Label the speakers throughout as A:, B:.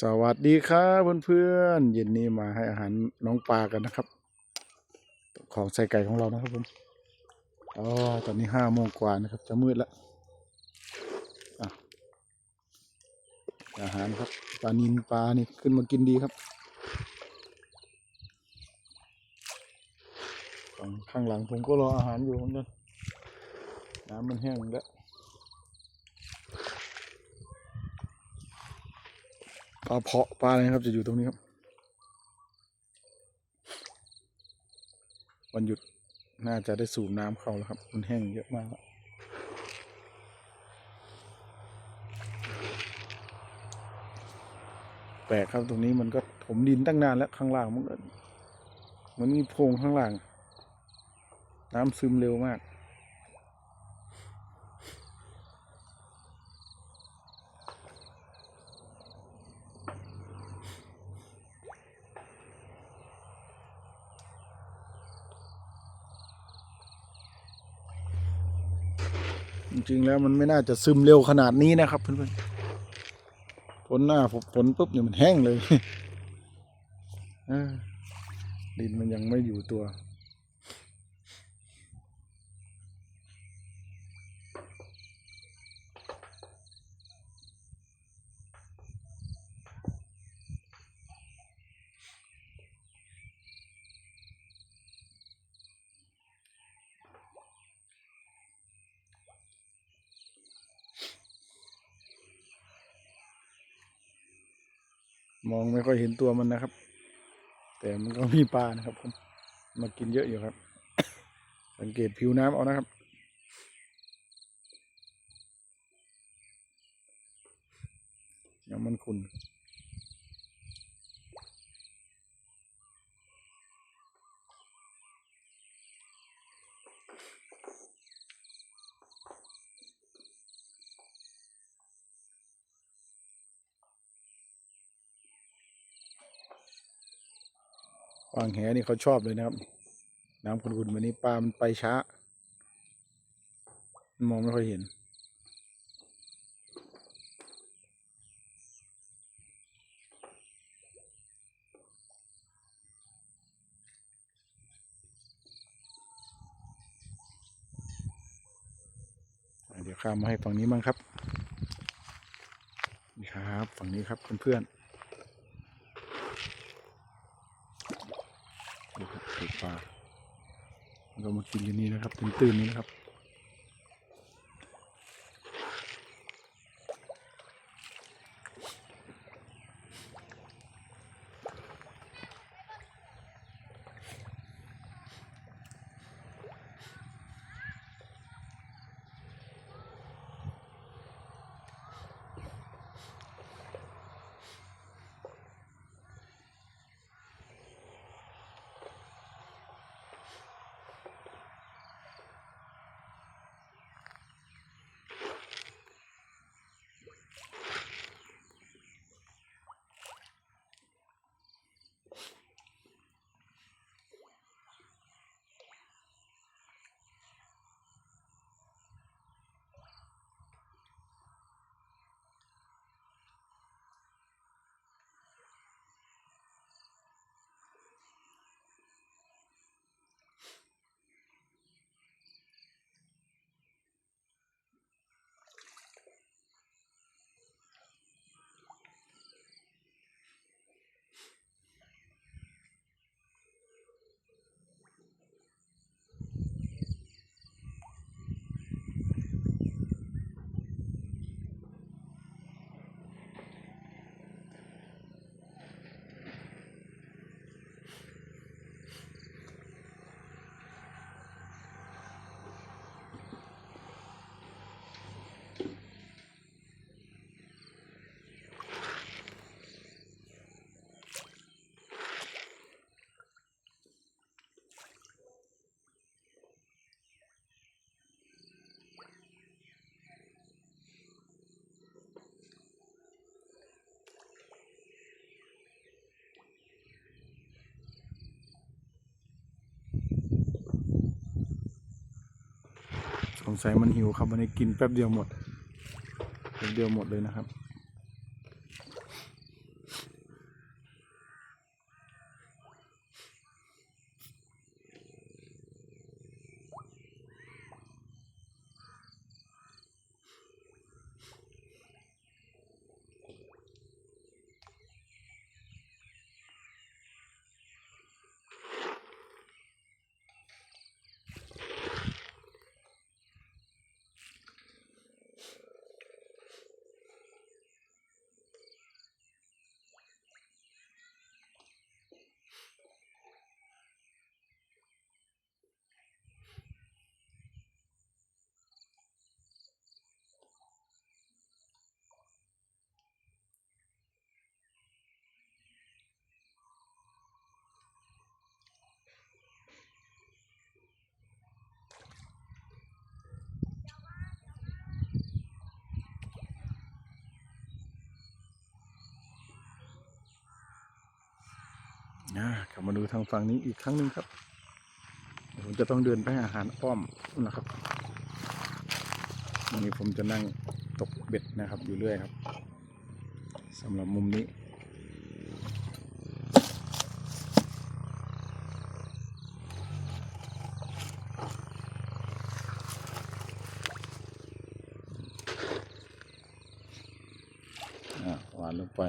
A: สวัสดีครับเพื่อนๆเย็นนี้มาให้อาหารน้องปลากันนะครับ ของใส่ไก่ของเรานะครับผมอ๋อตอนนี้ห้าโมงกว่านะครับ จะมืดแล้วออาหารครับปลานินปลานี่ขึ้นมากินดีครับข้างหลังผมก็รออาหารอยู่เหมือนกันน้ำมันแห้งแล้ว ปลาเพาะปลาอะไรครับ จะอยู่ตรงนี้ครับ วันหยุดน่าจะได้สูบน้ำเข้าแล้วครับ มันแห้งเยอะมากแล้วแปลกครับตรงนี้มันก็ถมดินตั้งนานแล้วข้างล่างมันก็มันมีโพรงข้างล่าง น้ำซึมเร็วมาก จริงๆแล้วมันไม่น่าจะซึมเร็วขนาดนี้นะครับเพื่อนๆฝนหน้าฝนปุ๊บเนี่ยมันแห้งเลยดินมันยังไม่อยู่ตัว มองไม่ค่อยเห็นตัวมันนะครับ แต่มันก็มีปลานะครับผมมากินเยอะอยู่ครับ สังเกตผิวน้ำเอานะครับ ยังมันขุ่น วางแหนี่เขาชอบเลยนะครับ น้ำขุ่นๆแบบนี้ปลามันไปช้ามันมองไม่ค่อยเห็น เดี๋ยวข้ามมาให้ฝั่งนี้บ้างครับ นี่ครับ ฝั่งนี้ครับเพื่อนๆ ดูครับดูปลาเรามากินอยู่นี่นะครับ ตื่นๆนี้นะครับ สงสัยมันหิวครับวันนี้กินแป๊บเดียวหมดแป๊บเดียวหมดเลยนะครับ นะกลับมาดูทางฝั่งนี้อีกครั้งหนึ่งครับผมจะต้องเดินไปอาหารอ้อมนะครับวันนี้ผมจะนั่งตกเบ็ดนะครับ อยู่เรื่อยครับสำหรับมุมนี้หวานลงไป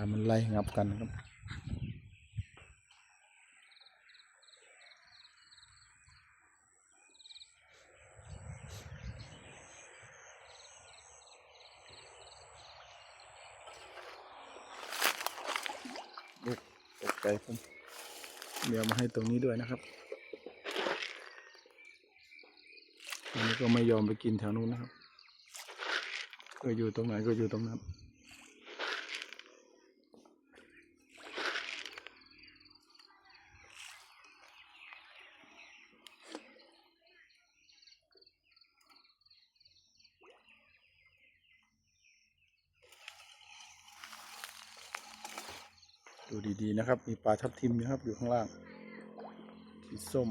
A: ามันไล่งับกันครับลูกตกใจผมเดี๋ยวมาให้ตรงนี้ด้วยนะครับอันนี้ก็ไม่ยอมไปกินแถวนู้นนะครับ ก็อยู่ตรงไหนก็อยู่ตรงนั้น ดูดีๆนะครับ มีปลาทับทิมนะครับอยู่ข้างล่างสีส้ม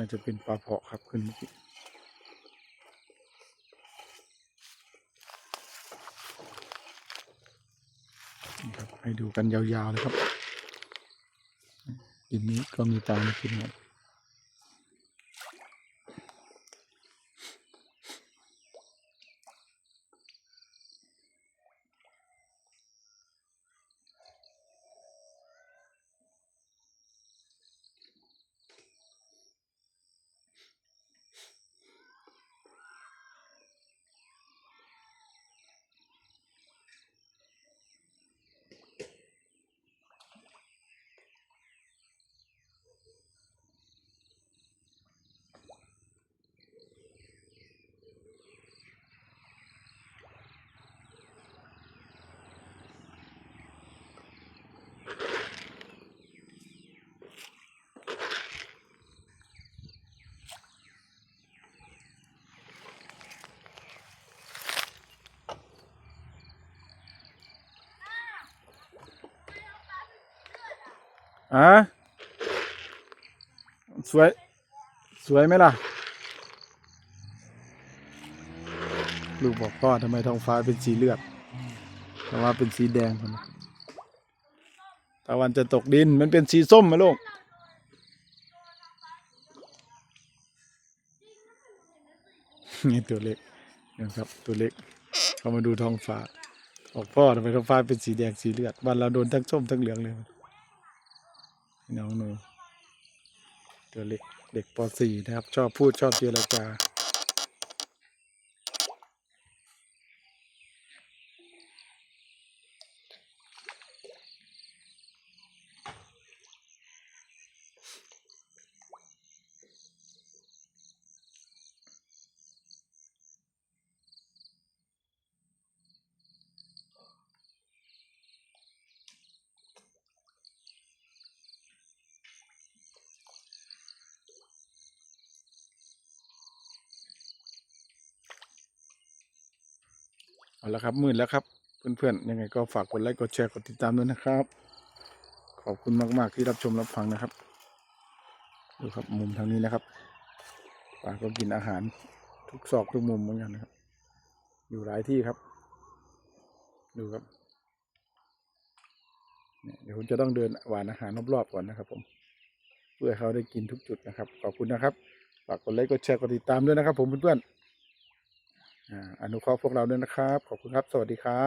A: น่าจะเป็นปลาเพาะครับขึ้นเมื่อกี้นี่ครับให้ดูกันยาวๆเลยครับดินนี้ก็มีปลามากินครั อะสวย สวยไหมล่ะ ลูกบอกพ่อทำไมท้องฟ้าเป็นสีเลือดแต่ว่าเป็นสีแดงคนนะตะวันจะตกดินมันเป็นสีส้มไหมลูกนี่ตัวเล็กนะครับ ตัวเล็กเขามาดูท้องฟ้าบอกพ่อทำไมท้องฟ้าเป็นสีแดงสีเลือดวันเราโดนทั้งส้มทั้งเหลืองเลย น้องหนูตัวเล็กเด็กป .4 นะครับ ชอบพูดชอบเจรจา เอาละครับมืดแล้วครับ เพื่อนๆยังไงก็ฝากกดไลค์กดแชร์กดติดตามด้วยนะครับ ขอบคุณมากๆที่รับชมรับฟังนะครับดูครับมุมทางนี้นะครับปลาก็กินอาหารทุกซอกทุกมุมเหมือนกันนะครับ อยู่หลายที่ครับ ดูครับเดี๋ยวผมจะต้องเดินหวานอาหารรอบๆก่อนนะครับ ผม เพื่อเขาได้กินทุกจุดนะครับ ขอบคุณนะครับ ฝากกดไลค์กดแชร์กดติดตามด้วยนะครับ ผมเพื่อนๆ อนุเคราะห์พวกเราด้วยนะครับ ขอบคุณครับ สวัสดีครับ